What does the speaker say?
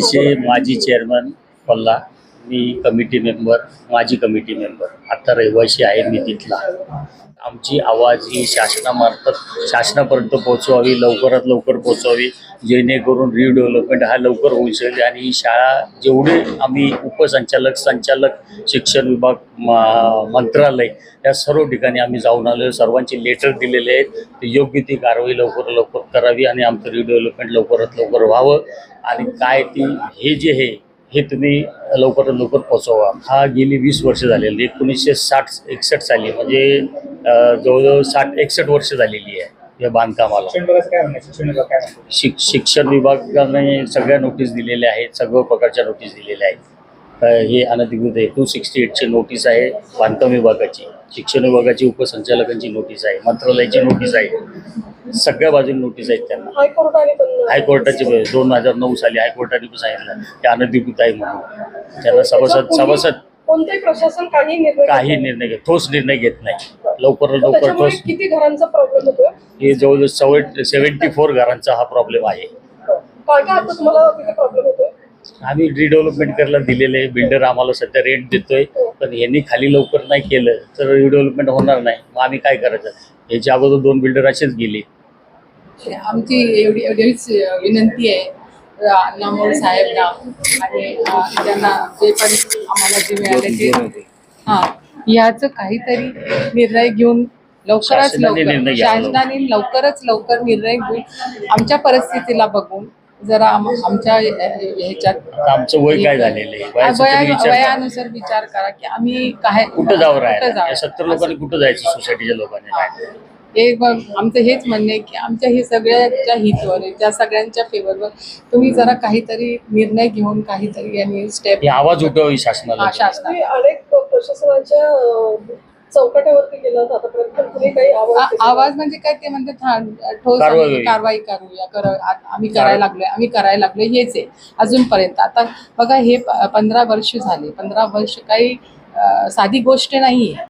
चे माजी चेअरमन कोल्हा मी कमिटी मेंबर माजी कमिटी मेंबर आता रहिवासी आहे मी तिथला. आमची आवाज ही शासनामार्फत शासनापर्यंत पोहोचवावी लवकरात लवकर पोहोचवावी जेणेकरून रिडेव्हलपमेंट हा लवकर होऊ शकेल आणि ही शाळा जेवढे आम्ही उपसंचालक संचालक शिक्षण विभाग मंत्रालय या सर्व ठिकाणी आम्ही जाऊन आलो सर्वांचे लेटर दिलेले आहेत. ते योग्य ती कारवाई लवकर लवकर करावी आणि आमचं रिडेव्हलपमेंट लवकरात लवकर व्हावं. आणि काय ती हे जे आहे हे तुम्ही लवकरात लवकर पोचवा हा गेली वीस वर्ष झालेली एकोणीसशे साठ एकसष्ट साली म्हणजे जवळजवळ साठ एकसष्ट वर्ष झालेली आहे या बांधकामाला? शिक शिक्षण विभागाने सगळ्या नोटीस दिलेल्या आहेत सर्व प्रकारच्या नोटीस दिलेल्या आहेत. हे अनधिकृत आहे. टू सिक्स्टी एटची नोटीस आहे बांधकाम विभागाची. शिक्षण विभागाची उपसंचालकांची नोटीस आहे मंत्रालयाची नोटीस आहे. सगळ्या बाजूने नोटीस आहेत त्यांना. हायकोर्टाने पण हायकोर्टाची दोन हजार नऊ साली हायकोर्टाने पण सांगितलं ते अनधिकृत आहे म्हणून. त्यांना सभासद सभासद कोणतेही प्रशासन काही निर्णय काही. निर्णय घेत ठोस निर्णय घेत नाही. लवकर लवकर त्याच्यामुळे ठोस किती घरांचा प्रॉब्लेम होतोय? हे जवळजवळ सेवन सेवन्टी फोर घरांचा हा प्रॉब्लेम आहे. काय काय आता तुम्हाला तिथे प्रॉब्लेम होतोय? आम्ही रिडेव्हलपमेंट करायला दिलेले बिल्डर आम्हाला सध्या रेट देतोय. पण यांनी खाली लवकर नाही केलं. तर रिडेव्हलपमेंट होणार नाही. मग आम्ही काय करायचं? याच्या अगोदर दोन बिल्डर असेच गेले. आमची एवढी एवढीच विनंती आहे. अण्णामोल साहेबना आणि त्यांना जे पण आम्हाला जे मिळाले ते. हां ह्याचं काहीतरी निर्णय घेऊन निर्णय लवकर. शासनाने लवकरच लवकर निर्णय घेऊन आमच्या परिस्थितीला बघून जरा आम- आमच्या ह्याच्यात आमचं वय काय झालेलं आहे. वयानुसार विचार करा की आम्ही काय कुठं जावं कुठं राहायला सत्तर लोकांनी कुठं जायचं? सोसायटीच्या लोकांनी? हा. बघ आमचं हेच म्हणणं आहे की आमच्या हे सगळ्याच्या हितवर आहे त्या सगळ्यांच्या फेवरवर तुम्ही जरा काहीतरी निर्णय घेऊन काहीतरी यांनी स्टेप ही आवाज उठवावी शासनाला अनेक प्रशासनाच्या आतापर्यंत कुणी काही आवाज म्हणजे काय ते म्हणतात हा ठोस कारवाई आम्ही होईल. कारवाई करूया कर आम्ही करायला लागलोय आम्ही करायला लागलोय हेच आहे अजूनपर्यंत आता बघा हे पंधरा वर्ष झाले पंधरा वर्ष काही साधी गोष्ट नाही आहे